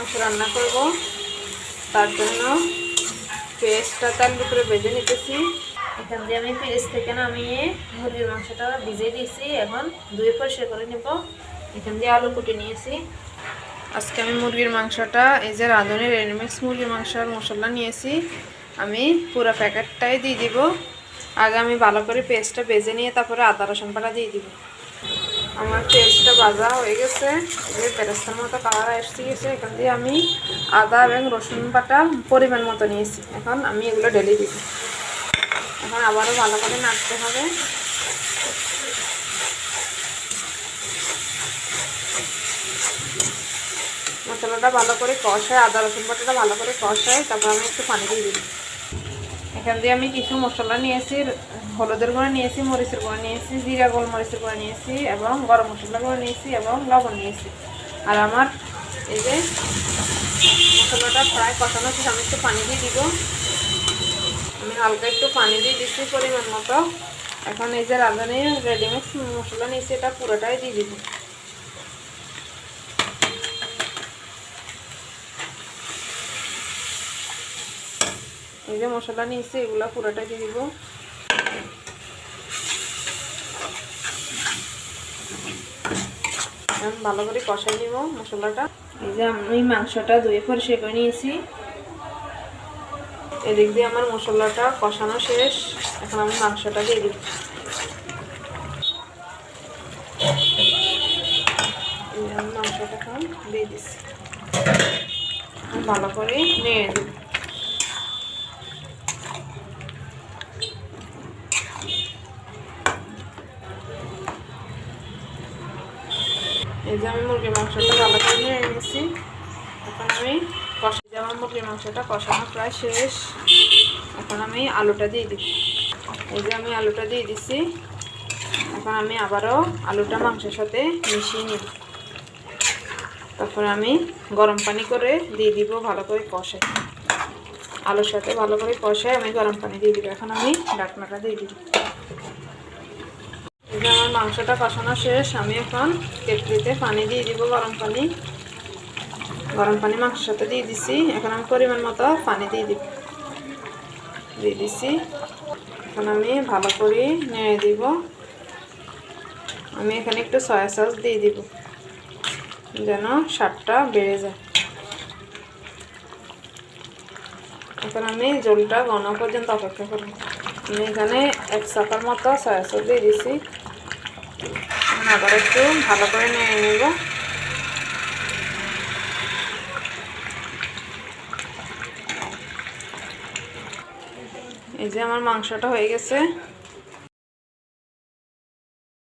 মাংস রান্না করব। তার জন্য পেঁয়াজটা তার উপরে ভেজে নিতেছি। এখান দিয়ে আমি পেঁয়াজ থেকে নামিয়ে মুরগির মাংসটা ভিজিয়ে দিয়েছি। এখন ধুয়ে পরিষ্কার করে নেব। এখান দিয়ে আলু কুটে নিয়েছি। আজকে আমি মুরগির মাংসটা, এই যে রাঁধুনি রেডিমিক্স মুরগির মাংসের মশলা নিয়েছি। আমি পুরো প্যাকেটটাই দিয়ে দিব। আগে আমি ভালো করে পেস্টটা বেজে নিয়ে তারপরে আদা রসুন পাটা দিয়ে দিব। আমার পেস্টটা ভাজা হয়ে গেছে। যে বেরেস্তার মতো কালার এসে গেছে, এখান দিয়ে আমি আদা এবং রসুন বাটা পরিমাণ মতো নিয়েছি। এখন আমি এগুলো ঢেলে দিব। এখন আবারও ভালো করে নাড়তে হবে। মশলাটা ভালো করে কষায়, আদা রসুন বাটাটা ভালো করে কষায়, তারপর আমি একটু পানি দিয়ে দিই এখান দিয়ে আমি কিছু মশলা নিয়েছি, হলুদের গুঁড়ো নিয়েছি, মরিচের গুঁড়ো নিয়েছি, জিরা গোল গোলমরিচের গুঁড়ো নিয়েছি এবং গরম মশলা গুঁড়ো নিয়েছি এবং লবণ নিয়েছি। আর আমার এই যে মশলাটা প্রায় কষানো শেষ আমি একটু পানি দিয়ে দিব। আমি হালকা একটু পানি দিয়ে দিচ্ছি পরিমাণ মতো। এখন এই যে রাঁধুনি রেডিমেড মশলা নিয়েছি, এটা পুরোটাই দিয়ে দিব। এই যে মশলা নিয়েছি, এগুলো পুরোটা দিয়ে দিব ভালো করে কষাই নিব মশলাটা। এই যে আমি মাংসটা ধুয়ে পরিষ্কার করে নিয়েছি। এদিক দিয়ে আমার মশলাটা কষানো শেষ। এখন আমি মাংসটা দিয়ে আমি মাংসটা দিয়ে দিচ্ছি। ভালো করে নিয়ে দিব এই যে আমি মুরগির মাংসটা ভালো করে নিয়ে নিয়েছি। এখন আমি কষা যে আমার মুরগির মাংসটা কষানো প্রায় শেষ। এখন আমি আলুটা দিয়ে দিই। এই যে আমি আলুটা দিয়ে দিছি। এখন আমি আবারও আলুটা মাংসের সাথে মিশিয়ে নিব। তারপরে আমি গরম পানি করে দিয়ে দিব ভালো করে কষে আলুর সাথে ভালো করে কষে আমি গরম পানি দিয়ে দিব। এখন আমি ডাকনাটা দিয়ে দিব আমার মাংসটা কষানো শেষ। আমি এখন কেটলিতে পানি দিয়ে দিব গরম পানি। গরম পানি মাংসের সাথে দিয়ে দিছি। এখন আমি পরিমাণ মতো পানি দিয়ে দিব। দিয়ে দিছি। এখন আমি ভালো করে নেড়ে দিব। আমি এখানে একটু সয়া সস দিয়ে দিব, যেন স্বাদটা বেড়ে যায়। এখন আমি জলটা ঘন পর্যন্ত অপেক্ষা করব। আমি এখানে এক চাপার মতো সয়া সস দিয়ে দিছি। আবার একটু ভালো করে নিয়ে নিব। এই যে আমার মাংসটা হয়ে গেছে।